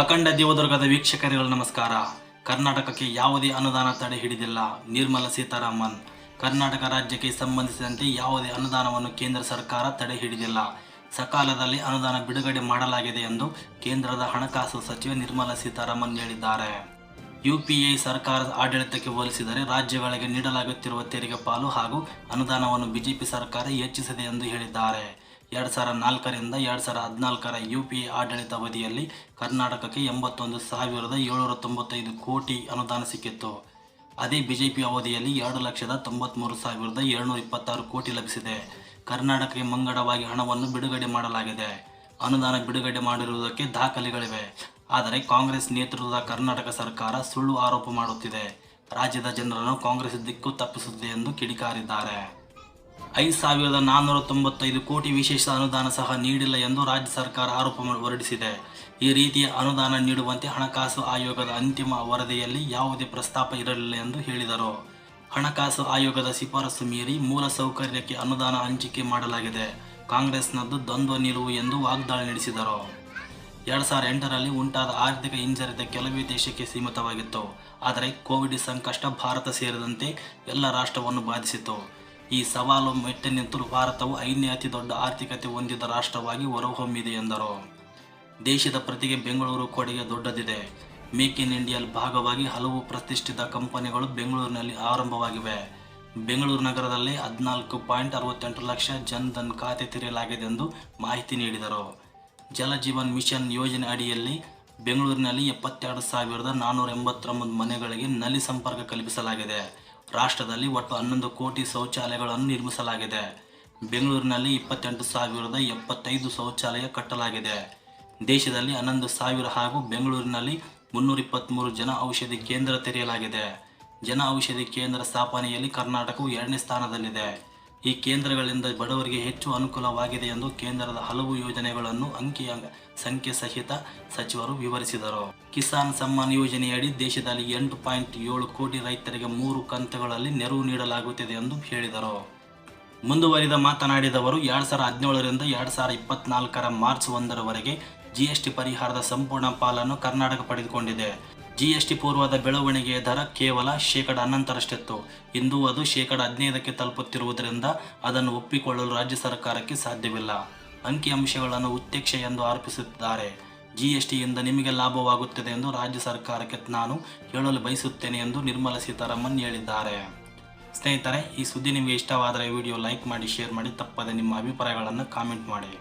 ಅಖಂಡ ದೇವದುರ್ಗದ ವೀಕ್ಷಕರುಗಳು ನಮಸ್ಕಾರ. ಕರ್ನಾಟಕಕ್ಕೆ ಯಾವುದೇ ಅನುದಾನ ತಡೆ ಹಿಡಿದಿಲ್ಲ. ನಿರ್ಮಲಾ ಸೀತಾರಾಮನ್. ಕರ್ನಾಟಕ ರಾಜ್ಯಕ್ಕೆ ಸಂಬಂಧಿಸಿದಂತೆ ಯಾವುದೇ ಅನುದಾನವನ್ನು ಕೇಂದ್ರ ಸರ್ಕಾರ ತಡೆ ಹಿಡಿದಿಲ್ಲ. ಸಕಾಲದಲ್ಲಿ ಅನುದಾನ ಬಿಡುಗಡೆ ಮಾಡಲಾಗಿದೆ ಎಂದು ಕೇಂದ್ರದ ಹಣಕಾಸು ಸಚಿವೆ ನಿರ್ಮಲಾ ಸೀತಾರಾಮನ್ ಹೇಳಿದ್ದಾರೆ. ಯುಪಿಎ ಸರ್ಕಾರದ ಆಡಳಿತಕ್ಕೆ ಹೋಲಿಸಿದರೆ ರಾಜ್ಯಗಳಿಗೆ ನೀಡಲಾಗುತ್ತಿರುವ ತೆರಿಗೆ ಪಾಲು ಹಾಗೂ ಅನುದಾನವನ್ನು ಬಿಜೆಪಿ ಸರ್ಕಾರ ಹೆಚ್ಚಿಸಿದೆ ಎಂದು ಹೇಳಿದ್ದಾರೆ. ಎರಡು ಸಾವಿರ ನಾಲ್ಕರಿಂದ ಎರಡು ಸಾವಿರ ಹದಿನಾಲ್ಕರ ಯು ಪಿ ಎ ಆಡಳಿತ ಅವಧಿಯಲ್ಲಿ ಕರ್ನಾಟಕಕ್ಕೆ ಎಂಬತ್ತೊಂದು ಸಾವಿರದ ಏಳ್ನೂರ ತೊಂಬತ್ತೈದು ಕೋಟಿ ಅನುದಾನ ಸಿಕ್ಕಿತ್ತು. ಅದೇ ಬಿಜೆಪಿ ಅವಧಿಯಲ್ಲಿ ಎರಡು ಲಕ್ಷದ ತೊಂಬತ್ತ್ಮೂರು ಸಾವಿರದ ಏಳ್ನೂರ ಇಪ್ಪತ್ತಾರು ಕೋಟಿ ಲಭಿಸಿದೆ. ಕರ್ನಾಟಕಕ್ಕೆ ಮಂಗಡವಾಗಿ ಹಣವನ್ನು ಬಿಡುಗಡೆ ಮಾಡಲಾಗಿದೆ. ಅನುದಾನ ಬಿಡುಗಡೆ ಮಾಡಿರುವುದಕ್ಕೆ ದಾಖಲೆಗಳಿವೆ. ಆದರೆ ಕಾಂಗ್ರೆಸ್ ನೇತೃತ್ವದ ಕರ್ನಾಟಕ ಸರ್ಕಾರ ಸುಳ್ಳು ಆರೋಪ ಮಾಡುತ್ತಿದೆ. ರಾಜ್ಯದ ಜನರನ್ನು ಕಾಂಗ್ರೆಸ್ ದಿಕ್ಕು ತಪ್ಪಿಸುತ್ತಿದೆ ಎಂದು ಕಿಡಿಕಾರಿದ್ದಾರೆ. ಐದು ಸಾವಿರದ ನಾನ್ನೂರ ತೊಂಬತ್ತೈದು ಕೋಟಿ ವಿಶೇಷ ಅನುದಾನ ಸಹ ನೀಡಿಲ್ಲ ಎಂದು ರಾಜ್ಯ ಸರ್ಕಾರ ಆರೋಪ ಹೊರಡಿಸಿದೆ. ಈ ರೀತಿಯ ಅನುದಾನ ನೀಡುವಂತೆ ಹಣಕಾಸು ಆಯೋಗದ ಅಂತಿಮ ವರದಿಯಲ್ಲಿ ಯಾವುದೇ ಪ್ರಸ್ತಾಪ ಇರಲಿಲ್ಲ ಎಂದು ಹೇಳಿದರು. ಹಣಕಾಸು ಆಯೋಗದ ಶಿಫಾರಸು ಮೀರಿ ಮೂಲ ಸೌಕರ್ಯಕ್ಕೆ ಅನುದಾನ ಹಂಚಿಕೆ ಮಾಡಲಾಗಿದೆ. ಕಾಂಗ್ರೆಸ್ನದ್ದು ದ್ವಂದ್ವ ನಿಲುವು ಎಂದು ವಾಗ್ದಾಳಿ ನಡೆಸಿದರು. ಎರಡು ಸಾವಿರದ ಎಂಟರಲ್ಲಿ ಉಂಟಾದ ಆರ್ಥಿಕ ಹಿಂಜರಿತ ಕೆಲವೇ ದೇಶಕ್ಕೆ ಸೀಮಿತವಾಗಿತ್ತು. ಆದರೆ ಕೋವಿಡ್ ಸಂಕಷ್ಟ ಭಾರತ ಸೇರಿದಂತೆ ಎಲ್ಲ ರಾಷ್ಟ್ರವನ್ನು ಬಾಧಿಸಿತು ಈ ಸವಾಲು ಮೆಟ್ಟನಿಂತಲೂ ಭಾರತವು ಐದನೇ ಅತಿ ದೊಡ್ಡ ಆರ್ಥಿಕತೆ ಹೊಂದಿದ ರಾಷ್ಟ್ರವಾಗಿ ಹೊರಹೊಮ್ಮಿದೆ ಎಂದರು. ದೇಶದ ಪ್ರತಿಗೆ ಬೆಂಗಳೂರು ಕೊಡುಗೆ ದೊಡ್ಡದಿದೆ. ಮೇಕ್ ಇನ್ ಇಂಡಿಯಾಲ್ ಭಾಗವಾಗಿ ಹಲವು ಪ್ರತಿಷ್ಠಿತ ಕಂಪನಿಗಳು ಬೆಂಗಳೂರಿನಲ್ಲಿ ಆರಂಭವಾಗಿವೆ. ಬೆಂಗಳೂರು ನಗರದಲ್ಲಿ ಹದಿನಾಲ್ಕು ಪಾಯಿಂಟ್ ಅರವತ್ತೆಂಟು ಲಕ್ಷ ಜನ್ಧನ್ ಖಾತೆ ತೆರೆಯಲಾಗಿದೆ ಎಂದು ಮಾಹಿತಿ ನೀಡಿದರು. ಜಲಜೀವನ್ ಮಿಷನ್ ಯೋಜನೆ ಅಡಿಯಲ್ಲಿ ಬೆಂಗಳೂರಿನಲ್ಲಿ ಎಪ್ಪತ್ತೆರಡು ಸಾವಿರದ ನಾನ್ನೂರ ಎಂಬತ್ತೊಂಬತ್ತು ಮನೆಗಳಿಗೆ ನಲ್ಲಿ ಸಂಪರ್ಕ ಕಲ್ಪಿಸಲಾಗಿದೆ. ರಾಷ್ಟ್ರದಲ್ಲಿ ಒಟ್ಟು ಹನ್ನೊಂದು ಕೋಟಿ ಶೌಚಾಲಯಗಳನ್ನು ನಿರ್ಮಿಸಲಾಗಿದೆ. ಬೆಂಗಳೂರಿನಲ್ಲಿ ಇಪ್ಪತ್ತೆಂಟು ಸಾವಿರದ ಎಪ್ಪತ್ತೈದು ಶೌಚಾಲಯ ಕಟ್ಟಲಾಗಿದೆ. ದೇಶದಲ್ಲಿ ಹನ್ನೊಂದು ಸಾವಿರ ಹಾಗೂ ಬೆಂಗಳೂರಿನಲ್ಲಿ ಮುನ್ನೂರ ಇಪ್ಪತ್ತ್ಮೂರು ಜನ ಔಷಧಿ ಕೇಂದ್ರ ತೆರೆಯಲಾಗಿದೆ. ಜನ ಔಷಧಿ ಕೇಂದ್ರ ಸ್ಥಾಪನೆಯಲ್ಲಿ ಕರ್ನಾಟಕವು ಎರಡನೇ ಸ್ಥಾನದಲ್ಲಿದೆ. ಈ ಕೇಂದ್ರಗಳಿಂದ ಬಡವರಿಗೆ ಹೆಚ್ಚು ಅನುಕೂಲವಾಗಿದೆ ಎಂದು ಕೇಂದ್ರದ ಹಲವು ಯೋಜನೆಗಳನ್ನು ಅಂಕಿ ಸಂಖ್ಯೆ ಸಹಿತ ಸಚಿವರು ವಿವರಿಸಿದರು. ಕಿಸಾನ್ ಸಮ್ಮಾನ್ ಯೋಜನೆಯಡಿ ದೇಶದಲ್ಲಿ ಎಂಟು ಪಾಯಿಂಟ್ ಏಳು ಕೋಟಿ ರೈತರಿಗೆ ಮೂರು ಕಂತುಗಳಲ್ಲಿ ನೆರವು ನೀಡಲಾಗುತ್ತಿದೆ ಎಂದು ಹೇಳಿದರು. ಮುಂದುವರಿದ ಮಾತನಾಡಿದವರು, ಎರಡು ಸಾವಿರದ ಹದಿನೇಳರಿಂದ ಎರಡು ಸಾವಿರದ ಇಪ್ಪತ್ನಾಲ್ಕರ ಮಾರ್ಚ್ ಒಂದರವರೆಗೆ ಜಿಎಸ್ಟಿ ಪರಿಹಾರದ ಸಂಪೂರ್ಣ ಪಾಲನ್ನು ಕರ್ನಾಟಕ ಪಡೆದುಕೊಂಡಿದೆ. ಜಿಎಸ್ಟಿ ಪೂರ್ವದ ಬೆಳವಣಿಗೆಯ ದರ ಕೇವಲ ಶೇಕಡ ಹನ್ನೊಂದರಷ್ಟಿತ್ತು. ಇಂದು ಅದು ಶೇಕಡ ಹದಿನೈದಕ್ಕೆ ತಲುಪುತ್ತಿರುವುದರಿಂದ ಅದನ್ನು ಒಪ್ಪಿಕೊಳ್ಳಲು ರಾಜ್ಯ ಸರ್ಕಾರಕ್ಕೆ ಸಾಧ್ಯವಿಲ್ಲ. ಅಂಕಿಅಂಶಗಳನ್ನು ಉತ್ಯಕ್ಷ ಎಂದು ಆರೋಪಿಸುತ್ತಿದ್ದಾರೆ. ಜಿಎಸ್ಟಿಯಿಂದ ನಿಮಗೆ ಲಾಭವಾಗುತ್ತದೆ ಎಂದು ರಾಜ್ಯ ಸರ್ಕಾರಕ್ಕೆ ನಾನು ಹೇಳಲು ಬಯಸುತ್ತೇನೆ ಎಂದು ನಿರ್ಮಲಾ ಸೀತಾರಾಮನ್ ಹೇಳಿದ್ದಾರೆ. ಸ್ನೇಹಿತರೆ, ಈ ಸುದ್ದಿ ನಿಮಗೆ ಇಷ್ಟವಾದರೆ ವಿಡಿಯೋ ಲೈಕ್ ಮಾಡಿ, ಶೇರ್ ಮಾಡಿ, ತಪ್ಪದೆ ನಿಮ್ಮ ಅಭಿಪ್ರಾಯಗಳನ್ನು ಕಾಮೆಂಟ್ ಮಾಡಿ.